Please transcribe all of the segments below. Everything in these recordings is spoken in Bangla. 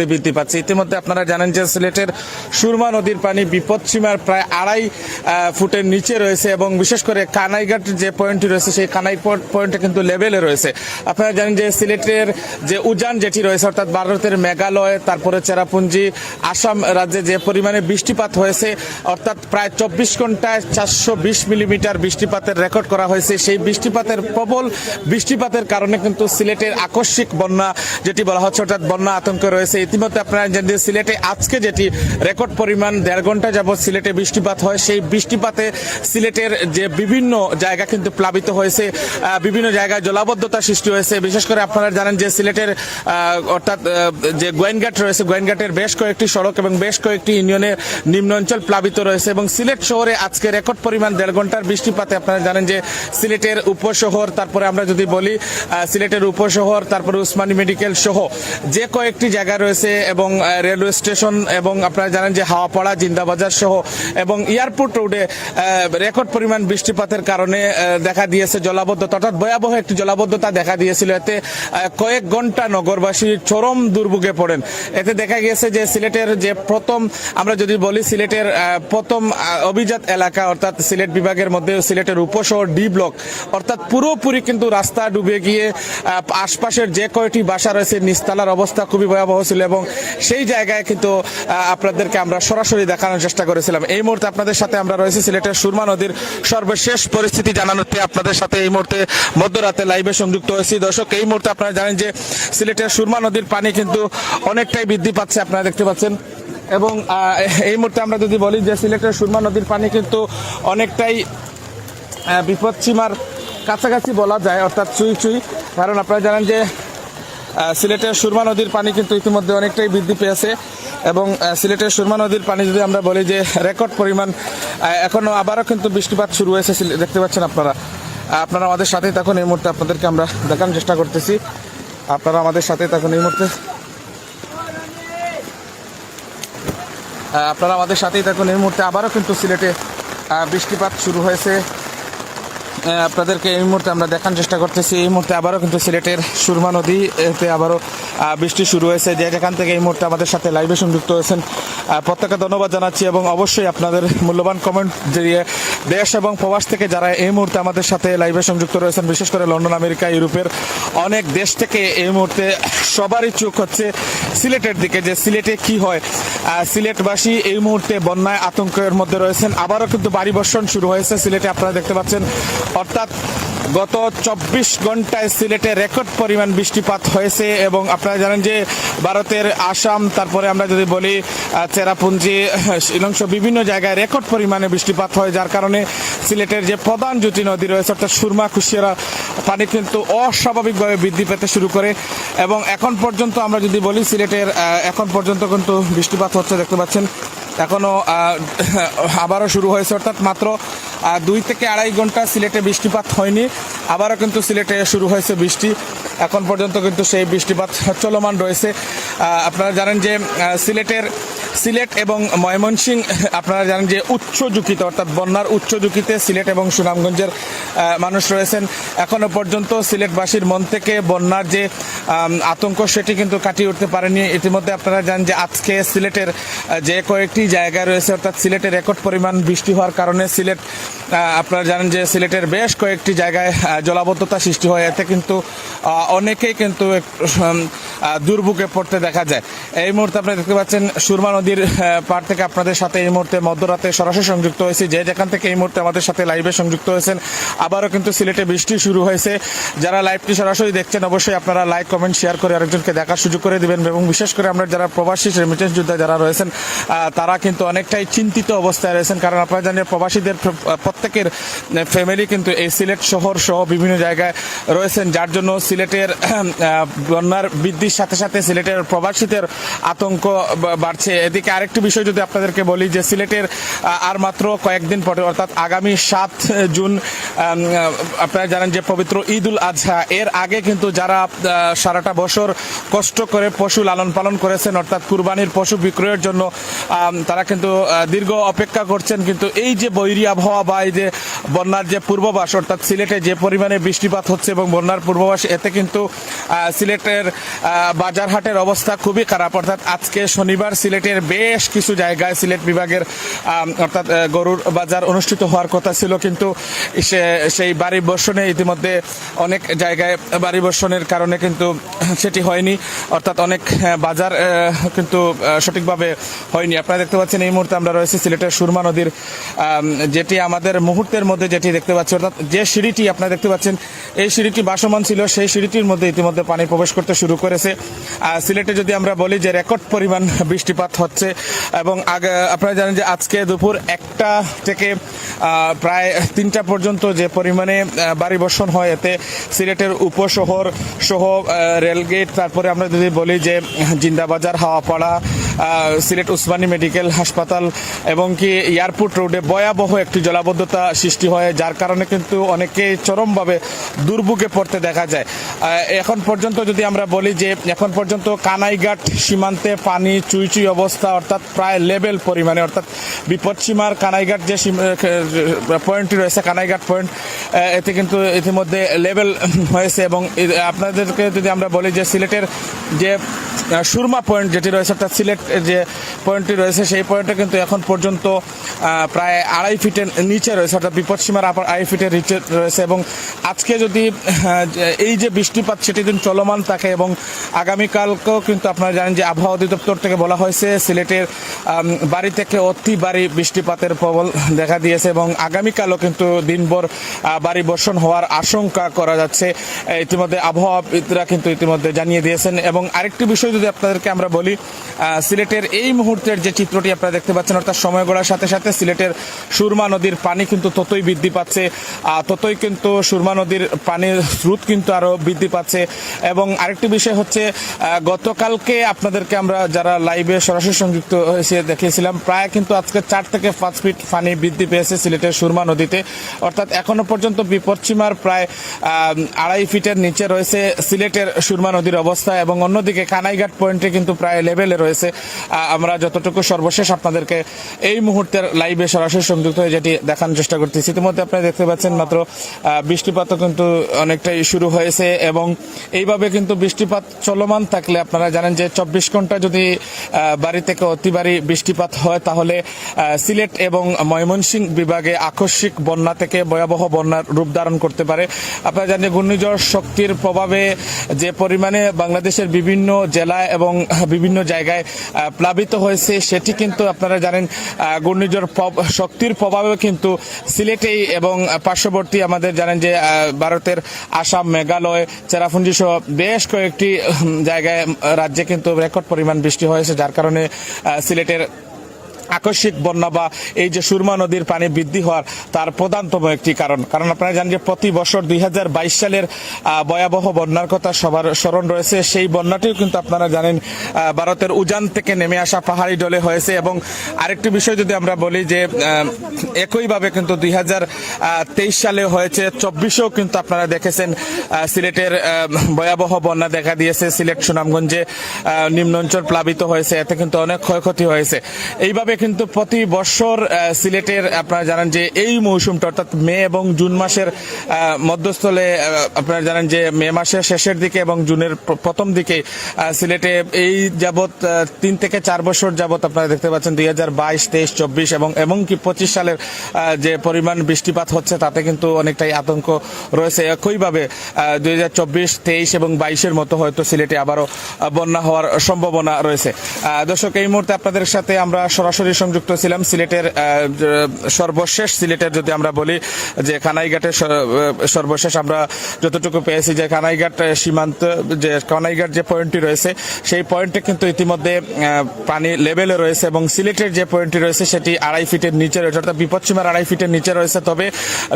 মধ্যে বৃদ্ধি পাচ্ছে। ইতিমধ্যে আপনারা জানেন যে সিলেটের সুরমা নদীর পানি বিপদসীমার প্রায় আড়াই ফুটের নিচে রয়েছে এবং বিশেষ করে কানাইঘাট যে পয়েন্টটি রয়েছে, সেই কানাই পয়েন্ট- পয়েন্টে কিন্তু লেভেলে রয়েছে। আপনারা জানেন যে সিলেটের যে উজান যেটি রয়েছে, অর্থাৎ ভারতের মেঘালয়, তারপরে চেরাপুঞ্জি, আসাম রাজ্যে যে পরিমাণে বৃষ্টিপাত হয়েছে, অর্থাৎ প্রায় চব্বিশ ঘন্টায় চারশো বিশ মিলিমিটার বৃষ্টিপাতের রেকর্ড করা হয়েছে। সেই বৃষ্টিপাতের প্রবল বৃষ্টিপাতের কারণে কিন্তু সিলেটের আকস্মিক বন্যা, যেটি বলা হচ্ছে, অর্থাৎ বন্যা আতঙ্ক রয়েছে ইতিমধ্যে আপনারা জানেন সিলেটে আজকে যেটি রেকর্ড পরিমাণ দেড় ঘণ্টা যাবৎ সিলেটে বৃষ্টিপাত হয়, সেই বৃষ্টিপাতে সিলেটের যে বিভিন্ন জায়গা কিন্তু প্লাবিত হয়েছে বিভিন্ন জায়গায় জলাবদ্ধতা সৃষ্টি হয়েছে। বিশেষ করে আপনারা জানেন যে সিলেটের অর্থাৎ যে গোয়েনঘাট রয়েছে, গোয়েনঘাটের বেশ কয়েকটি সড়ক এবং বেশ কয়েকটি ইউনিয়নের নিম্ন অঞ্চল প্লাবিত রয়েছে এবং সিলেট শহরে আজকে রেকর্ড পরিমাণ দেড় ঘণ্টার বৃষ্টিপাতে আপনারা জানেন যে সিলেটের উপশহর, তারপরে আমরা যদি বলি সিলেটের উপশহর, তারপরে উসমানী মেডিকেল সহ যে কয়েকটি জায়গা রয়েছে এবং রেলওয়ে স্টেশন এবং আপনারা জানেন যে হাওয়াপাড়া, জিন্দাবাজার সহ এবং এয়ারপোর্ট রোডে রেকর্ড পরিমাণ বৃষ্টিপাতের কারণে দেখা দিয়েছে জলাবদ্ধতা। অর্থাৎ ভয়াবহ একটি জলাবদ্ধতা দেখা দিয়েছিল। এতে কয়েক ঘণ্টা নগরবাসী চরম দুর্ভোগে পড়েন। এতে দেখা গিয়েছে যে সিলেটের যে প্রথম, আমরা যদি বলি সিলেটের প্রথম অভিজাত এলাকা, অর্থাৎ সিলেট বিভাগের মধ্যে সিলেটের উপশহর ডি ব্লক, অর্থাৎ পুরোপুরি কিন্তু রাস্তা ডুবে গিয়ে আশপাশের যে কয়টি বাসা রয়েছে, নিস্তালার অবস্থা খুবই ভয়াবহ ছিল। এবং সেই জায়গায় কিন্তু আপনাদেরকে আমরা সরাসরি দেখানোর চেষ্টা করেছিলাম। এই মুহূর্তে আপনাদের সাথে আমরা রয়েছি সিলেটের সুরমা নদীর সর্বশেষ পরিস্থিতি জানানোতে আপনাদের সাথে এই মুহূর্তে মধ্যরাতে লাইভে সংযুক্ত হয়েছি। দর্শক, এই মুহূর্তে আপনারা জানেন যে সিলেটের সুরমা নদীর পানি কিন্তু অনেকটাই বৃদ্ধি পাচ্ছে, আপনারা দেখতে পাচ্ছেন। এবং এই মুহূর্তে আমরা যদি বলি যে সিলেটের সুরমা নদীর পানি কিন্তু অনেকটাই বিপদসীমার কাছাকাছি বলা যায়, অর্থাৎ চুই চুই। কারণ আপনারা জানেন যে সিলেটের সুরমা নদীর পানি কিন্তু ইতিমধ্যে অনেকটাই বৃদ্ধি পেয়েছে এবং সিলেটের সুরমা নদীর পানি যদি আমরা বলি যে রেকর্ড পরিমাণ এখনও আবারও কিন্তু বৃষ্টিপাত শুরু হয়েছে দেখতে পাচ্ছেন আপনারা। আপনারা আমাদের সাথেই থাকুন, এই মুহূর্তে আপনাদেরকে আমরা দেখানোর চেষ্টা করতেছি। আপনারা আমাদের সাথেই থাকুন, এই মুহূর্তে। আপনারা আমাদের সাথেই থাকুন, এই মুহূর্তে আবারও কিন্তু সিলেটে বৃষ্টিপাত শুরু হয়েছে। আপনাদেরকে এই মুহূর্তে আমরা দেখার চেষ্টা করতেছি। এই মুহূর্তে আবারও কিন্তু সিলেটের সুরমা নদী, এতে আবারও বৃষ্টি শুরু হয়েছে। যে যেখান থেকে এই মুহূর্তে আমাদের সাথে লাইভে সংযুক্ত হয়েছেন আহ, প্রত্যেককে ধন্যবাদ জানাচ্ছি এবং অবশ্যই আপনাদের মূল্যবান কমেন্ট জড়িয়ে দেশ এবং প্রবাস থেকে যারা এই মুহূর্তে আমাদের সাথে লাইভে সংযুক্ত রয়েছেন বিশেষ করে লন্ডন আমেরিকা ইউরোপের অনেক দেশ থেকে এই মুহূর্তে সবারই চোখ হচ্ছে সিলেটের দিকে যে সিলেটে কি হয়। সিলেটবাসী এই মুহূর্তে বন্যায় আতঙ্কের মধ্যে রয়েছেন। আবারও কিন্তু বাড়ি বর্ষণ শুরু হয়েছে সিলেটে আপনারা দেখতে পাচ্ছেন। অর্থাৎ গত চব্বিশ ঘন্টায় সিলেটে রেকর্ড পরিমাণ বৃষ্টিপাত হয়েছে এবং আপনারা জানেন যে ভারতের আসাম তারপরে আমরা যদি বলি চেরাপুঞ্জি শিলং বিভিন্ন জায়গায় রেকর্ড পরিমাণে বৃষ্টিপাত হয়, যার কারণে সিলেটের যে প্রধান জুটি নদী রয়েছে, অর্থাৎ সুরমা কুশিয়ারা, পানি কিন্তু অস্বাভাবিকভাবে বৃদ্ধি পেতে শুরু করে। এবং এখন পর্যন্ত আমরা যদি বলি, সিলেটের এখন পর্যন্ত কিন্তু বৃষ্টিপাত হচ্ছে, দেখতে পাচ্ছেন। এখনও আবারও শুরু হয়েছে, অর্থাৎ মাত্র দুই থেকে আড়াই ঘণ্টা সিলেটে বৃষ্টিপাত হয়নি। আবারও কিন্তু সিলেটে শুরু হয়েছে বৃষ্টি। এখন পর্যন্ত কিন্তু সেই বৃষ্টিপাত চলমান রয়েছে। আপনারা জানেন যে সিলেটের সিলেট এবং ময়মনসিং আপনারা জানেন যে উচ্চ ঝুঁকিতে অর্থাৎ বন্যার উচ্চ ঝুঁকিতে সিলেট এবং সুনামগঞ্জের মানুষ রয়েছেন। এখনও পর্যন্ত সিলেটবাসীর মন থেকে বন্যার যে আতঙ্ক, সেটি কিন্তু কাটিয়ে উঠতে পারেনি। ইতিমধ্যে আপনারা জানেন যে আজকে সিলেটের যে কয়েকটি জায়গা রয়েছে, অর্থাৎ সিলেটের রেকর্ড পরিমাণ বৃষ্টি হওয়ার কারণে সিলেট আপনারা জানেন যে সিলেটের বেশ কয়েকটি জায়গায় জলাবদ্ধতা সৃষ্টি হয়। এতে কিন্তু অনেকেই কিন্তু দুর্ভোগে পড়তে দেখা যায়। এই মুহূর্তে আপনারা দেখতে পাচ্ছেন সুরমা নদীর পাড় থেকে আপনাদের সাথে এই মুহূর্তে মধ্যরাতে সরাসরি সংযুক্ত হয়েছি। যে যেখান থেকে এই মুহূর্তে আমাদের সাথে লাইভে সংযুক্ত হয়েছেন, আবারও কিন্তু সিলেটে বৃষ্টি শুরু হয়েছে। যারা লাইভটি সরাসরি দেখছেন, অবশ্যই আপনারা লাইক কমেন্ট শেয়ার করে আরেকজনকে দেখার সুযোগ করে দেবেন এবং বিশেষ করে আমরা যারা প্রবাসী রেমিটেন্স যোদ্ধা যারা রয়েছেন তারা কিন্তু অনেকটাই চিন্তিত অবস্থায় রয়েছেন। কারণ আপনারা জানেন, প্রবাসীদের প্রত্যেকের ফ্যামিলি কিন্তু এই সিলেট শহর সহ বিভিন্ন জায়গায় রয়েছেন। যার জন্য সিলেটের বন্যার বন্যার বৃদ্ধির সাথে সাথে সিলেটের প্রবাসীদের আতঙ্ক বাড়ছে। এদিকে আরেকটি বিষয় যদি আপনাদেরকে বলি যে সিলেটের আর মাত্র কয়েকদিন পরে, অর্থাৎ আগামী সাত জুন আপনারা জানেন যে পবিত্র ঈদ উল আজহা, এর আগে কিন্তু যারা সারাটা বছর কষ্ট করে পশু লালন পালন করেছেন, অর্থাৎ কুরবানির পশু বিক্রয়ের জন্য তারা কিন্তু দীর্ঘ অপেক্ষা করছেন। কিন্তু এই যে বৈরী আবহাওয়া বা এই যে বন্যার যে পূর্বাভাস, অর্থাৎ সিলেটে যে পরিমাণে বৃষ্টিপাত হচ্ছে এবং বন্যার পূর্বাভাস, এতে কিন্তু সিলেটের বাজারহাটের অবস্থা খুবই খারাপ। অর্থাৎ আজকে শনিবার সিলেটের বেশ কিছু জায়গায় সিলেট বিভাগের অর্থাৎ গরুর বাজার অনুষ্ঠিত হওয়ার কথা ছিল। কিন্তু সে- সেই বাড়ি বর্ষণে ইতিমধ্যে অনেক জায়গায় বাড়ি বর্ষণের কারণে কিন্তু সেটি হয়নি। অর্থাৎ অনেক বাজার কিন্তু সঠিকভাবে হয়নি। আপনারা দেখতে পাচ্ছেন, এই মুহূর্তে আমরা রয়েছি সিলেটের সুরমা নদীর যেটি আমাদের মুহূর্তের মধ্যে যেটি দেখতে পাচ্ছি, অর্থাৎ যে সিঁড়িটি আপনারা দেখতে পাচ্ছেন, এই সিঁড়িটি বাসমান ছিল, সেই সিঁড়িটির মধ্যে ইতিমধ্যে পানি প্রবেশ করতে শুরু করেছে। সিলেটে যদি আমরা বলি যে রেকর্ড পরিমাণ বৃষ্টিপাত হচ্ছে, এবং আগে, আপনারা জানেন যে আজকে দুপুর একটা থেকে প্রায় তিনটা পর্যন্ত যে পরিমাণে বাড়ি বর্ষণ হয়, এতে সিলেটের উপশহর সহ রেলগেট, তারপরে আমরা যদি বলি যে জিন্দাবাজার, হাওয়াপাড়া সিলেট উসমানী মেডিকেল হাসপাতাল এবং কি এয়ারপোর্ট রোডে ভয়াবহ একটি জলাবদ্ধতা সৃষ্টি হয়, যার কারণে কিন্তু অনেকে চরমভাবে দুর্ভোগে পড়তে দেখা যায়। এখন পর্যন্ত যদি আমরা বলি যে এখন পর্যন্ত কানাইঘাট সীমান্তে পানি চুই চুই অবস্থা, অর্থাৎ প্রায় লেভেল পরিমাণে, অর্থাৎ বিপদসীমার কানাইঘাট যে পয়েন্টটি রয়েছে, কানাইঘাট পয়েন্ট এতে কিন্তু ইতিমধ্যে লেভেল হয়েছে এবং আপনাদেরকে যদি আমরা বলি যে সিলেটের যে সুরমা পয়েন্ট যেটি রয়েছে, অর্থাৎ সিলেট যে পয়েন্টটি রয়েছে, সেই পয়েন্টে কিন্তু এখন পর্যন্ত প্রায় আড়াই ফিটের নিচে রয়েছে, অর্থাৎ বিপদসীমার আবার আড়াই ফিটের নিচে রয়েছে এবং আজকে যদি এই যে বৃষ্টিপাত সেটি দিন চলমান থাকে এবং আগামীকালকেও কিন্তু আপনারা জানেন যে আবহাওয়া অধিদপ্তর থেকে বলা হয়েছে, সিলেটের বাড়ি থেকে অতি বাড়ি বৃষ্টিপাতের প্রবল দেখা দিয়েছে এবং আগামীকালও কিন্তু দিনভর বাড়ি বর্ষণ হওয়ার আশঙ্কা করা যাচ্ছে। ইতিমধ্যে আবহাওয়াবিদরা কিন্তু ইতিমধ্যে জানিয়ে দিয়েছেন এবং আরেকটি বিষয় যদি আপনাদেরকে আমরা বলি সিলেটের এই মুহূর্তের যে চিত্রটি আপনারা দেখতে পাচ্ছেন, অর্থাৎ সময় গড়ার সাথে সাথে সিলেটের সুরমা নদীর পানি কিন্তু ততই বৃদ্ধি পাচ্ছে ততই কিন্তু সুরমা নদীর পানির স্রোত কিন্তু আরও বৃদ্ধি পাচ্ছে। এবং আরেকটি বিষয় হচ্ছে গতকালকে আপনাদেরকে আমরা যারা লাইভে সরাসরি সংযুক্ত হয়েছে দেখিয়েছিলাম, প্রায় কিন্তু আজকে চার থেকে পাঁচ ফিট পানি বৃদ্ধি পেয়েছে সিলেটের সুরমা নদীতে। অর্থাৎ এখনও পর্যন্ত বিপদসীমার প্রায় আড়াই ফিটের নিচে রয়েছে সিলেটের সুরমা নদীর অবস্থা এবং অন্যদিকে কানাইঘাট পয়েন্টে কিন্তু প্রায় লেভেলে রয়েছে। আমরা যতটুকু সর্বশেষ আপনাদেরকে এই মুহূর্তের লাইভে সরাসরি সংযুক্ত হয়ে যেটি দেখানোর চেষ্টা করতেছি ইতিমধ্যে আপনারা দেখতে পাচ্ছেন মাত্র বৃষ্টিপাতও কিন্তু অনেকটাই শুরু হয়েছে এবং এইভাবে কিন্তু বৃষ্টিপাত চলমান থাকলে আপনারা জানেন যে চব্বিশ ঘণ্টা যদি বাড়ি থেকে অতি বাড়ি বৃষ্টিপাত হয় তাহলে সিলেট এবং ময়মনসিংহ বিভাগে আকস্মিক বন্যা থেকে ভয়াবহ বন্যার রূপ ধারণ করতে পারে। আপনারা জানেন ঘূর্ণিঝড় শক্তির প্রভাবে যে পরিমাণে বাংলাদেশের বিভিন্ন জেলায় এবং বিভিন্ন জায়গায় প্লাবিত হয়েছে। সেটি কিন্তু আপনারা জানেন ঘূর্ণিঝড় শক্তির প্রভাবেও কিন্তু সিলেটেই এবং পার্শ্ববর্তী আমাদের জানেন যে ভারতের আসাম, মেঘালয়, চেরাপুঞ্জি সহ বেশ কয়েকটি জায়গায় রাজ্যে কিন্তু রেকর্ড পরিমাণ বৃষ্টি হয়েছে, যার কারণে সিলেটের আকস্মিক বন্যা বা এই যে সুরমা নদীর পানি বৃদ্ধি হওয়ার তার প্রধানতম একটি কারণ। কারণ আপনারা জানেন যে প্রতি বছর দুই হাজার বাইশ সালের ভয়াবহ বন্যার কথা সবার স্মরণ রয়েছে। সেই বন্যাটিও কিন্তু আপনারা জানেন ভারতের উজান থেকে নেমে আসা পাহাড়ি ডলে হয়েছে এবং আরেকটি বিষয় যদি আমরা বলি যে একইভাবে কিন্তু দুই হাজার তেইশ সালে হয়েছে, চব্বিশেও কিন্তু আপনারা দেখেছেন সিলেটের ভয়াবহ বন্যা দেখা দিয়েছে। সিলেট সুনামগঞ্জে নিম্ন অঞ্চল প্লাবিত হয়েছে। এতে কিন্তু অনেক ক্ষয়ক্ষতি হয়েছে। এইভাবে কিন্তু প্রতি বছর সিলেটের আপনারা জানেন যে এই মৌসুমটা, অর্থাৎ মে এবং জুন মাসের মধ্যস্থলে আপনারা জানেন যে মে মাসের শেষের দিকে এবং জুনের প্রথম দিকে সিলেটে এই যাবৎ তিন থেকে চার বছর যাবৎ আপনারা দেখতে পাচ্ছেন দুই হাজার বাইশ, তেইশ, চব্বিশ এবং, এমনকি পঁচিশ সালের যে পরিমাণ বৃষ্টিপাত হচ্ছে তাতে কিন্তু অনেকটাই আতঙ্ক রয়েছে। একইভাবে দুই হাজার চব্বিশ, তেইশ এবং বাইশের মতো হয়তো সিলেটে আবারও বন্যা হওয়ার সম্ভাবনা রয়েছে। দর্শক, এই মুহূর্তে আপনাদের সাথে আমরা সরাসরি সংযুক্ত ছিলাম সিলেটের সর্বশেষ সিলেটের যদি আমরা বলি যে কানাইঘাটের সর্বশেষ আমরা যতটুকু পেয়েছি যে কানাইঘাট সীমান্ত যে কানাইঘাট যে পয়েন্টটি রয়েছে সেই পয়েন্টে কিন্তু ইতিমধ্যে পানি লেভেলে রয়েছে এবং সিলেটের যে পয়েন্টটি রয়েছে সেটি আড়াই ফিটের নিচে রয়েছে অর্থাৎ বিপদসীমার আড়াই ফিটের নিচে রয়েছে তবে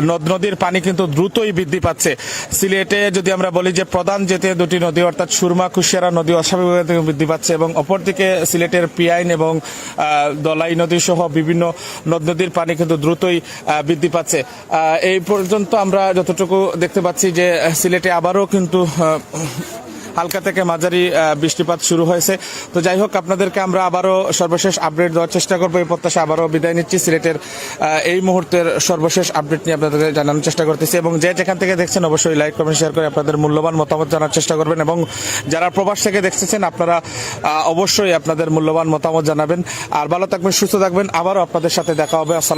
নদ নদীর পানি কিন্তু দ্রুতই বৃদ্ধি পাচ্ছে। সিলেটে যদি আমরা বলি যে প্রধান যেতে দুটি নদী অর্থাৎ সুরমা কুশিয়ারা নদী অস্বাভাবিকভাবে বৃদ্ধি পাচ্ছে এবং অপরদিকে সিলেটের পিয়াইন এবং আহ, দলাই নদী সহ বিভিন্ন নদ নদীর পানি কিন্তু দ্রুতই বৃদ্ধি পাচ্ছে। এই পর্যন্ত আমরা যতটুকু দেখতে পাচ্ছি যে সিলেটে আবারও কিন্তু হালকা থেকে মাঝারি বৃষ্টিপাত শুরু হয়েছে। তো যাই হোক, আপনাদেরকে আমরা আবারও সর্বশেষ আপডেট দেওয়ার চেষ্টা করব। এই প্রত্যাশা আবারও বিদায় নিচ্ছি। সিলেটের এই মুহূর্তের সর্বশেষ আপডেট নিয়ে আপনাদের জানানোর চেষ্টা করতেছি। এবং যে যেখান থেকে দেখছেন, অবশ্যই লাইক, কমেন্ট, শেয়ার করে আপনাদের মূল্যবান মতামত জানার চেষ্টা করবেন। এবং যারা প্রবাস থেকে দেখতেছেন, আপনারা অবশ্যই আপনাদের মূল্যবান মতামত জানাবেন। আর ভালো থাকবেন, সুস্থ থাকবেন। আবারও আপনাদের সাথে দেখা হবে। আসসালাম